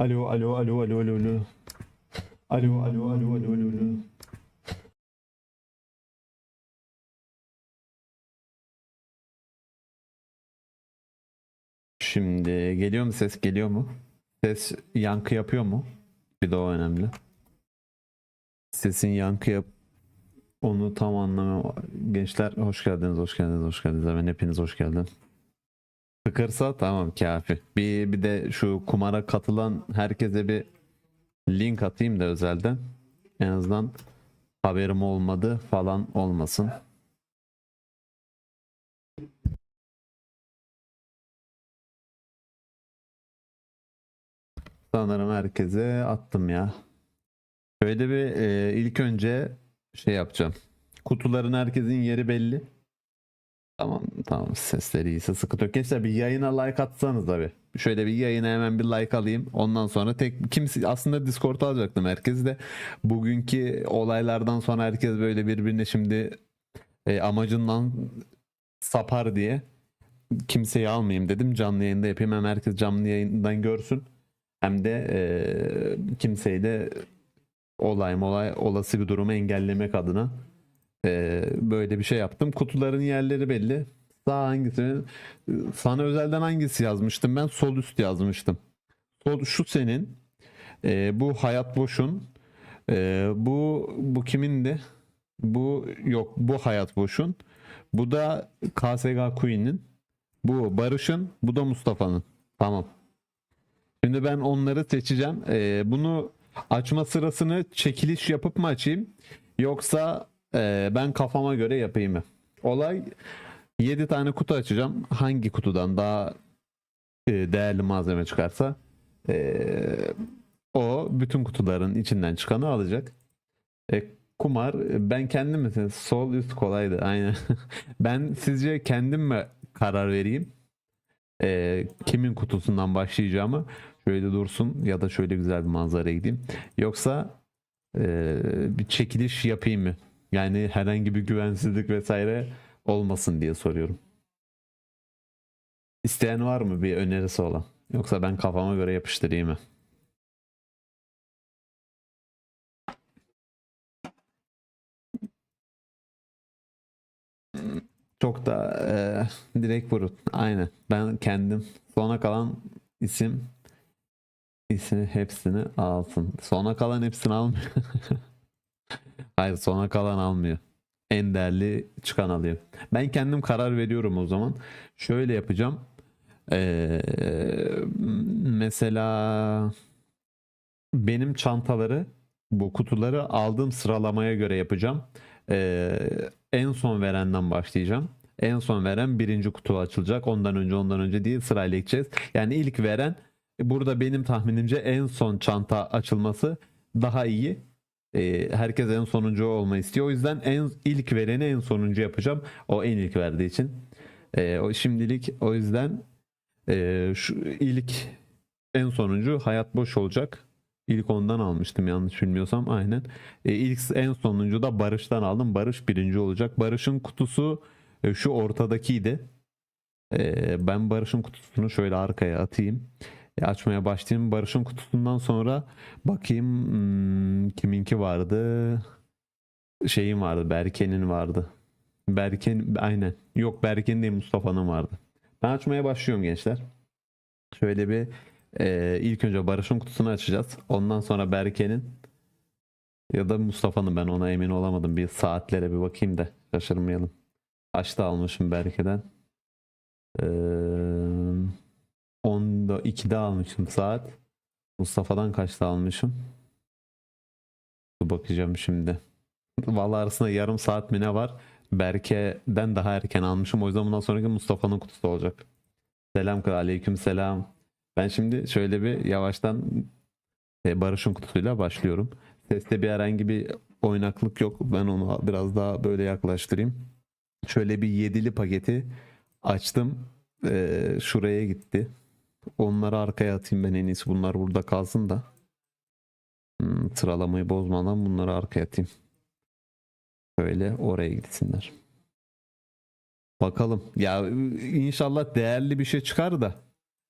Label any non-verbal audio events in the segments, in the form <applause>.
Alo alo alo alo alo alo. Alo alo alo alo alo alo. Şimdi geliyor mu ses geliyor mu? Ses yankı yapıyor mu? Bir de o önemli. Sesin yankı yap onu tam anlamıyorum. Gençler hoş geldiniz, hoş geldiniz, hoş geldiniz. Hemen hepiniz hoş geldin. Sıkırsa tamam kafi. Bir, bir de şu kumara katılan herkese bir link atayım da özelden. En azından haberim olmadı falan olmasın. Sanırım herkese attım ya. Şöyle bir e, ilk önce şey yapacağım. Kutuların herkesin yeri belli. Tamam tamam sesleri iyiyse sıkıntı yok. Gençler bir yayına like atsanız abi. Şöyle bir yayına hemen bir like alayım. Ondan sonra tek kimse aslında Discord alacaktım herkes de. Bugünkü olaylardan sonra herkes böyle birbirine şimdi e, amacından sapar diye kimseyi almayayım dedim. Canlı yayında yapayım. Hem herkes canlı yayından görsün. Hem de e, kimseyi de olay molay olası bir durumu engellemek adına e, böyle bir şey yaptım. Kutuların yerleri belli. Sağ hangisi? Sana özelden hangisi yazmıştım? Ben sol üst yazmıştım. Sol şu senin. E, bu hayat boşun. E, bu bu kimindi? Bu yok. Bu hayat boşun. Bu da KSG Queen'in. Bu Barış'ın. Bu da Mustafa'nın. Tamam. Şimdi ben onları seçeceğim. Ee, bunu açma sırasını çekiliş yapıp mı açayım? Yoksa e, ben kafama göre yapayım? Olay 7 tane kutu açacağım. Hangi kutudan daha e, değerli malzeme çıkarsa e, o bütün kutuların içinden çıkanı alacak. E, kumar ben kendim mi? Sol üst kolaydı. Aynen. <laughs> ben sizce kendim mi karar vereyim? E, kimin kutusundan başlayacağımı şöyle dursun ya da şöyle güzel bir manzaraya gideyim. Yoksa e, bir çekiliş yapayım mı? Yani herhangi bir güvensizlik vesaire olmasın diye soruyorum. İsteyen var mı bir önerisi olan? Yoksa ben kafama göre yapıştırayım mı? Çok da e, direkt vurun. Aynen. Ben kendim sona kalan isim İsmi hepsini alsın. Sona kalan hepsini almıyor. <laughs> Hayır sona kalan almıyor. En değerli çıkan alıyor. Ben kendim karar veriyorum o zaman. Şöyle yapacağım. Ee, mesela benim çantaları bu kutuları aldığım sıralamaya göre yapacağım. Ee, en son verenden başlayacağım. En son veren birinci kutu açılacak. Ondan önce ondan önce değil sırayla gideceğiz. Yani ilk veren Burada benim tahminimce en son çanta açılması daha iyi. Ee, herkes en sonuncu olma istiyor. O yüzden en ilk vereni en sonuncu yapacağım. O en ilk verdiği için. Ee, o şimdilik o yüzden e, şu ilk en sonuncu hayat boş olacak. İlk ondan almıştım yanlış bilmiyorsam aynen. E, ilk en sonuncu da Barış'tan aldım. Barış birinci olacak. Barış'ın kutusu e, şu ortadakiydi. E, ben Barış'ın kutusunu şöyle arkaya atayım. E, açmaya başlayayım. Barış'ın kutusundan sonra bakayım hmm, kiminki vardı. Şeyin vardı. Berke'nin vardı. Berken aynen. Yok Berke'nin değil Mustafa'nın vardı. Ben açmaya başlıyorum gençler. Şöyle bir e, ilk önce Barış'ın kutusunu açacağız. Ondan sonra Berke'nin ya da Mustafa'nın ben ona emin olamadım. Bir saatlere bir bakayım da şaşırmayalım. Kaçta almışım Berke'den? Eee 10'da 2'de almışım saat. Mustafa'dan kaçta almışım? Bakacağım şimdi. Vallahi arasında yarım saat mi ne var? Berke'den daha erken almışım. O yüzden bundan sonraki Mustafa'nın kutusu olacak. Selam kral. Aleyküm selam. Ben şimdi şöyle bir yavaştan e, Barış'ın kutusuyla başlıyorum. Seste bir herhangi bir oynaklık yok. Ben onu biraz daha böyle yaklaştırayım. Şöyle bir yedili paketi açtım. E, şuraya gitti. Onları arkaya atayım ben en iyisi. Bunlar burada kalsın da. Hmm, sıralamayı bozmadan bunları arkaya atayım. Şöyle oraya gitsinler. Bakalım. Ya inşallah değerli bir şey çıkar da.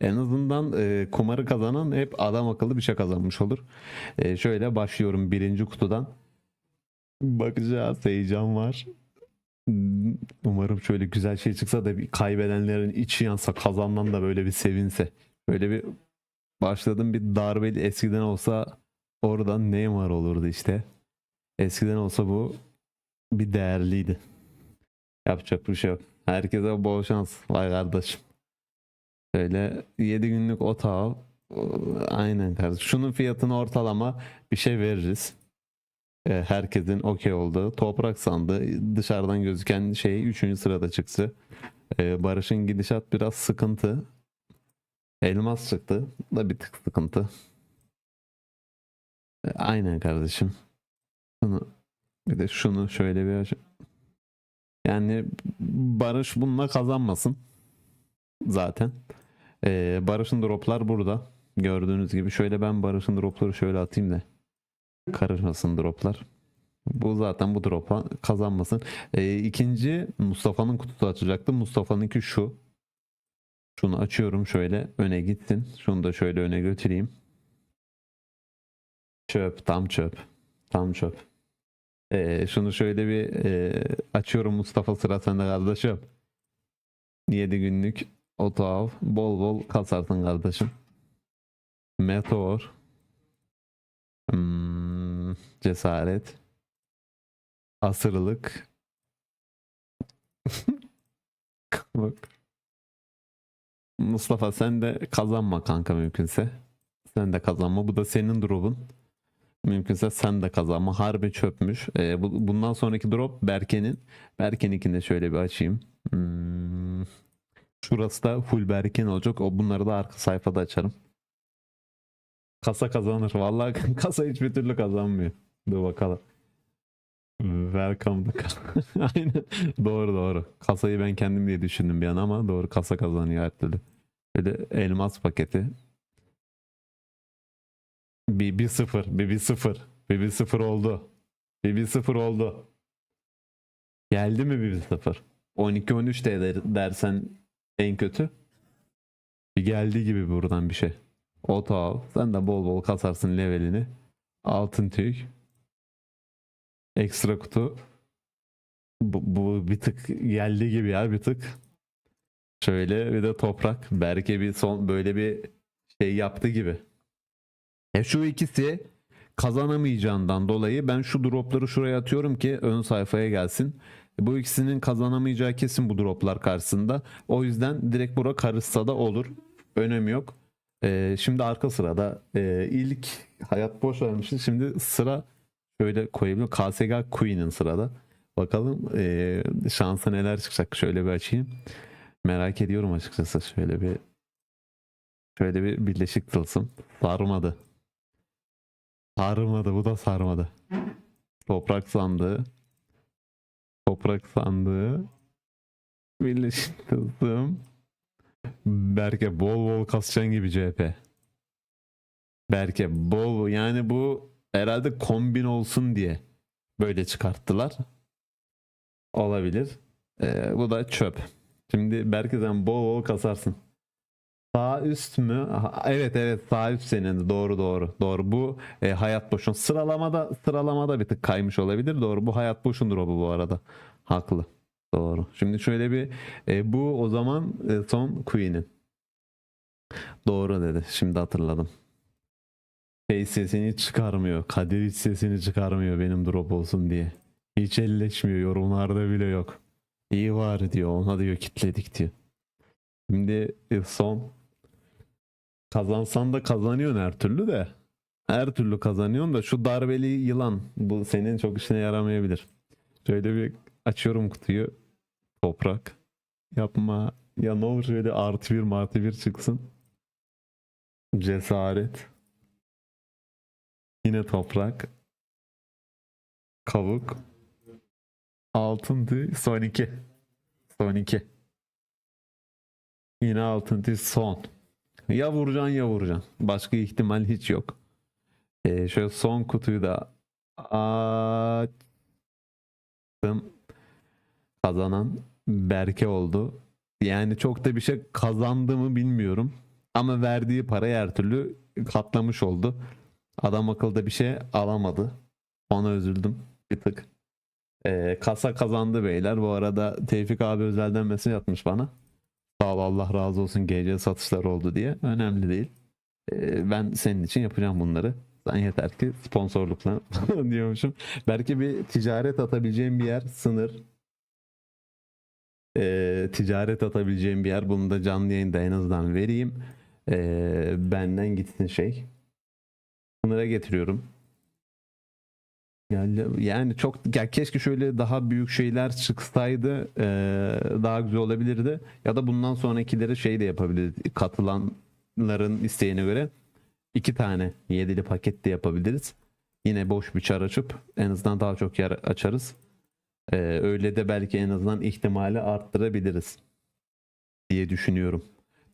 En azından e, kumarı kazanan hep adam akıllı bir şey kazanmış olur. E, şöyle başlıyorum birinci kutudan. Bakacağız heyecan var. Umarım şöyle güzel şey çıksa da bir kaybedenlerin içi yansa kazanan da böyle bir sevinse. Böyle bir başladım bir darbeli eskiden olsa oradan Neymar olurdu işte. Eskiden olsa bu bir değerliydi. Yapacak bir şey yok. Herkese bol şans. Vay kardeşim. Şöyle 7 günlük otağı aynen kardeşim. Şunun fiyatını ortalama bir şey veririz. Ee, herkesin okey olduğu toprak sandığı dışarıdan gözüken şey 3. sırada çıktı. Ee, Barış'ın gidişat biraz sıkıntı. Elmas çıktı. Da bir tık sıkıntı. Ee, Aynen kardeşim. Şunu, bir de şunu şöyle bir aç- Yani Barış bununla kazanmasın. Zaten. Ee, Barış'ın droplar burada. Gördüğünüz gibi şöyle ben Barış'ın dropları şöyle atayım da karışmasın droplar. Bu zaten bu drop'a kazanmasın. Ee, ikinci Mustafa'nın kutusu açacaktı. Mustafa'nınki şu. Şunu açıyorum şöyle öne gitsin. Şunu da şöyle öne götüreyim. Çöp, tam çöp. Tam çöp. Ee, şunu şöyle bir e, açıyorum Mustafa sıra sende kardeşim. 7 günlük otav bol bol kasarsın kardeşim. Meteor. Hmm, cesaret. Asırlık. <laughs> Bak. Mustafa sen de kazanma kanka mümkünse. Sen de kazanma. Bu da senin drop'un. Mümkünse sen de kazanma. Harbi çöpmüş. Ee, bu- bundan sonraki drop Berke'nin. Berke'ninkini de şöyle bir açayım. Hmm. Şurası da full Berke'nin olacak. O bunları da arka sayfada açarım. Kasa kazanır. Vallahi <laughs> kasa hiçbir türlü kazanmıyor. Dur bakalım. Welcome to. <laughs> Aynen. Doğru doğru. Kasayı ben kendim diye düşündüm bir an ama doğru kasa kazanıyor her türlü. Böyle elmas paketi. Bir, bir sıfır. Bir, bir sıfır. Bir, bir sıfır oldu. Bir, bir sıfır oldu. Geldi mi bir, bir sıfır? 12-13 de der- dersen en kötü. Bir geldi gibi buradan bir şey. Oto al. Sen de bol bol kasarsın levelini. Altın tüy. Ekstra kutu. Bu, bu bir tık geldi gibi ya bir tık. Şöyle bir de toprak. Berke bir son böyle bir şey yaptı gibi. E şu ikisi kazanamayacağından dolayı ben şu dropları şuraya atıyorum ki ön sayfaya gelsin. Bu ikisinin kazanamayacağı kesin bu droplar karşısında. O yüzden direkt bura karışsa da olur. Önemi yok. Ee, şimdi arka sırada e, ilk hayat boş vermişiz. Şimdi sıra şöyle koyabilirim. KSG Queen'in sırada. Bakalım e, şansa neler çıkacak. Şöyle bir açayım. Merak ediyorum açıkçası. Şöyle bir şöyle bir birleşik tılsım. Sarmadı. Sarmadı. Bu da sarmadı. Toprak sandığı. Toprak sandığı. Birleşik tılsım. Berke bol bol kasacaksın gibi CHP. Berke bol yani bu herhalde kombin olsun diye böyle çıkarttılar. Olabilir. Ee, bu da çöp. Şimdi Berke sen bol bol kasarsın. Sağ üst mü? Aha, evet evet. Sağ üst senin. Doğru doğru doğru. Bu e, hayat boşun. Sıralamada sıralamada bir tık kaymış olabilir. Doğru. Bu hayat boşundur o bu bu arada. Haklı. Doğru. Şimdi şöyle bir e, bu o zaman e, son Queen'in. Doğru dedi. Şimdi hatırladım şey sesini çıkarmıyor Kadir hiç sesini çıkarmıyor benim drop olsun diye hiç elleşmiyor yorumlarda bile yok iyi var diyor ona diyor kitledik diyor Şimdi e, son kazansan da kazanıyorsun her türlü de. Her türlü kazanıyorsun da şu darbeli yılan bu senin çok işine yaramayabilir. Şöyle bir açıyorum kutuyu. Toprak. Yapma. Ya ne olur şöyle artı bir artı bir çıksın. Cesaret. Yine toprak. Kavuk. Altın tüy. Son iki. Son iki. Yine altın tiz son. Ya vuracaksın ya vuracaksın. Başka ihtimal hiç yok. Ee, şöyle son kutuyu da açtım. Kazanan Berke oldu. Yani çok da bir şey kazandı mı bilmiyorum. Ama verdiği parayı her türlü katlamış oldu. Adam akılda bir şey alamadı. Ona üzüldüm bir tık. Ee, kasa kazandı beyler. Bu arada Tevfik abi özelden mesaj atmış bana. Sağ ol Allah razı olsun GC satışlar oldu diye. Önemli değil. Ee, ben senin için yapacağım bunları. Sen yeter ki sponsorlukla <laughs> diyormuşum. Belki bir ticaret atabileceğim bir yer sınır. Ee, ticaret atabileceğim bir yer. Bunu da canlı yayında en azından vereyim. Ee, benden gitsin şey. Sınıra getiriyorum. Yani, yani çok ya keşke şöyle daha büyük şeyler çıksaydı eee, daha güzel olabilirdi. Ya da bundan sonrakileri şey de yapabiliriz. Katılanların isteğine göre iki tane yedili paket de yapabiliriz. Yine boş bir çar açıp en azından daha çok yer açarız. Eee, öyle de belki en azından ihtimali arttırabiliriz diye düşünüyorum.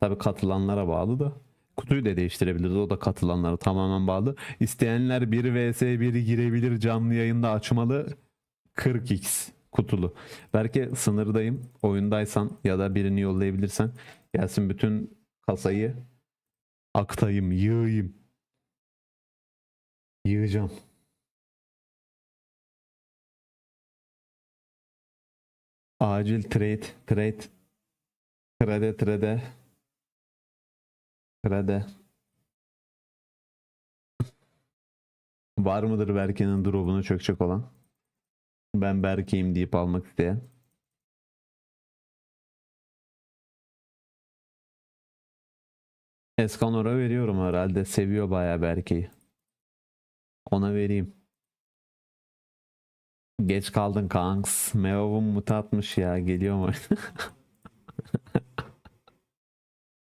Tabii katılanlara bağlı da. Kutuyu da değiştirebiliriz. O da katılanlara tamamen bağlı. İsteyenler 1 vs 1'i girebilir canlı yayında açmalı. 40x kutulu. Belki sınırdayım. Oyundaysan ya da birini yollayabilirsen gelsin bütün kasayı aktayım, yığayım. Yığacağım. Acil trade, trade. Trade, trade. Krede. Var mıdır Berke'nin drop'unu çökecek olan? Ben Berke'yim deyip almak isteyen. Eskanor'a veriyorum herhalde. Seviyor bayağı Berke'yi. Ona vereyim. Geç kaldın kanks. Meov'un muta atmış ya. Geliyor mu?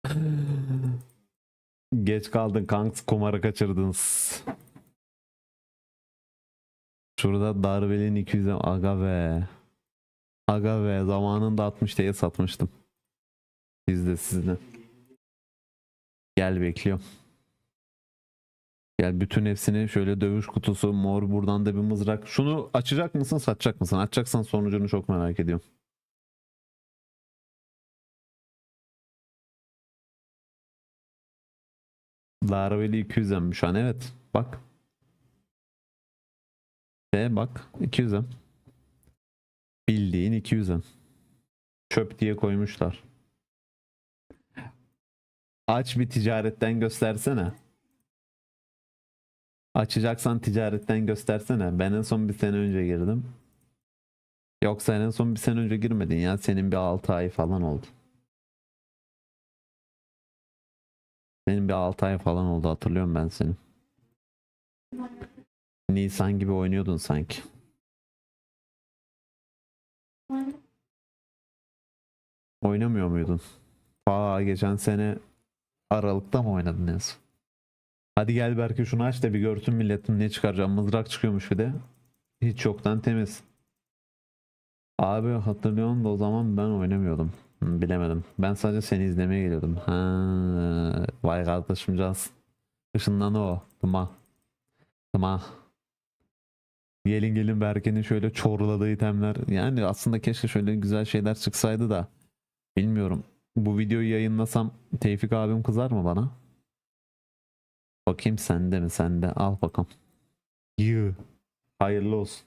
<laughs> Geç kaldın kanks kumarı kaçırdınız. Şurada darbelin 200 aga be. Aga be zamanında 60 diye satmıştım. Sizde sizde. Gel bekliyorum. Gel bütün hepsini şöyle dövüş kutusu mor buradan da bir mızrak. Şunu açacak mısın satacak mısın? Açacaksan sonucunu çok merak ediyorum. Laravel'i 200'em şu an evet. Bak. De bak 200'em. Bildiğin 200'em. Çöp diye koymuşlar. Aç bir ticaretten göstersene. Açacaksan ticaretten göstersene. Ben en son bir sene önce girdim. Yoksa en son bir sene önce girmedin ya. Senin bir 6 ay falan oldu. Senin bir 6 ay falan oldu hatırlıyorum ben seni. Nisan gibi oynuyordun sanki. Oynamıyor muydun? Aa geçen sene Aralık'ta mı oynadın en? Hadi gel Berke şunu aç da bir görsün milletin ne çıkaracağım. Mızrak çıkıyormuş bir de. Hiç yoktan temiz. Abi hatırlıyorsun da o zaman ben oynamıyordum. Hı, bilemedim. Ben sadece seni izlemeye geliyordum. Ha, vay kardeşim cansın. Işından o. Tıma. Tıma. Gelin gelin Berke'nin şöyle çorladığı itemler. Yani aslında keşke şöyle güzel şeyler çıksaydı da. Bilmiyorum. Bu videoyu yayınlasam Tevfik abim kızar mı bana? Bakayım sende mi sende? Al bakalım. Yığ. Hayırlı olsun.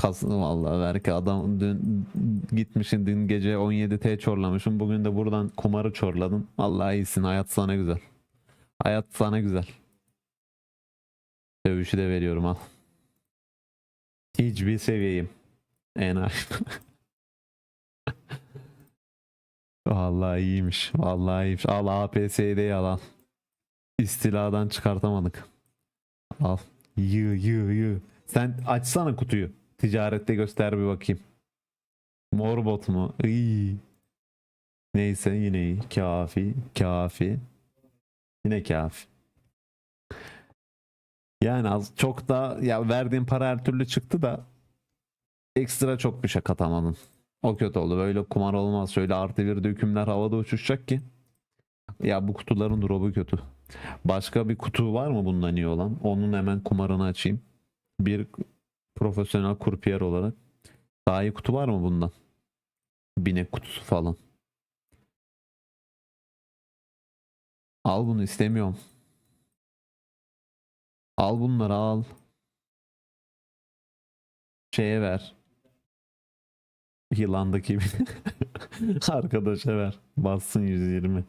Kas vallahi belki adam dün gitmişsin dün gece 17T çorlamışım. Bugün de buradan kumarı çorladın. Vallahi iyisin. Hayat sana güzel. Hayat sana güzel. Dövüşü de veriyorum al. Hiçbir seviyeyim. En az. <laughs> Vallahi iyiymiş. Vallahi iyiymiş. Al APS'yi al al. İstiladan çıkartamadık. Al. Yığ yığ yığ. Sen açsana kutuyu. Ticarette göster bir bakayım. Mor bot mu? İyi. Neyse yine iyi. Kafi. Kafi. Yine kafi. Yani az çok da ya verdiğin para her türlü çıktı da ekstra çok bir şey katamadın. O kötü oldu. Böyle kumar olmaz. Şöyle artı bir dökümler havada uçuşacak ki. Ya bu kutuların drop'u kötü. Başka bir kutu var mı bundan iyi olan? Onun hemen kumarını açayım. Bir profesyonel kurpiyer olarak. Daha iyi kutu var mı bundan? Binek kutusu falan. Al bunu istemiyorum. Al bunları al. Şeye ver. Yılandaki <laughs> arkadaşa ver. Bassın 120.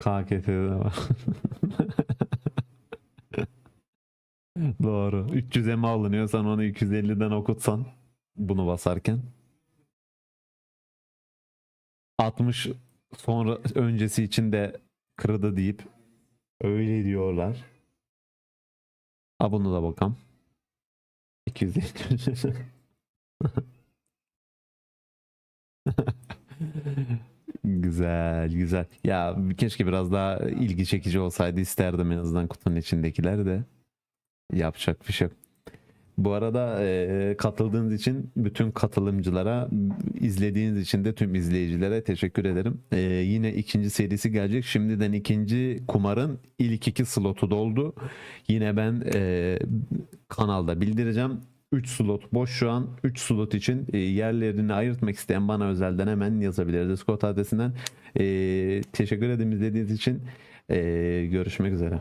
KKT'de var. Doğru. 300'e mi alınıyor? Sen onu 250'den okutsan bunu basarken. 60 sonra öncesi için de kırdı deyip öyle diyorlar. Ha bunu da bakalım. 250. <laughs> Güzel, güzel. Ya keşke biraz daha ilgi çekici olsaydı isterdim en azından kutunun içindekiler de. Yapacak bir şey yok. Bu arada e, katıldığınız için bütün katılımcılara, izlediğiniz için de tüm izleyicilere teşekkür ederim. E, yine ikinci serisi gelecek. Şimdiden ikinci kumarın ilk iki slotu doldu. Yine ben e, kanalda bildireceğim. 3 slot boş şu an. 3 slot için e, yerlerini ayırtmak isteyen bana özelden hemen yazabilir. Discord adresinden. E, teşekkür ederim izlediğiniz için. E, görüşmek üzere.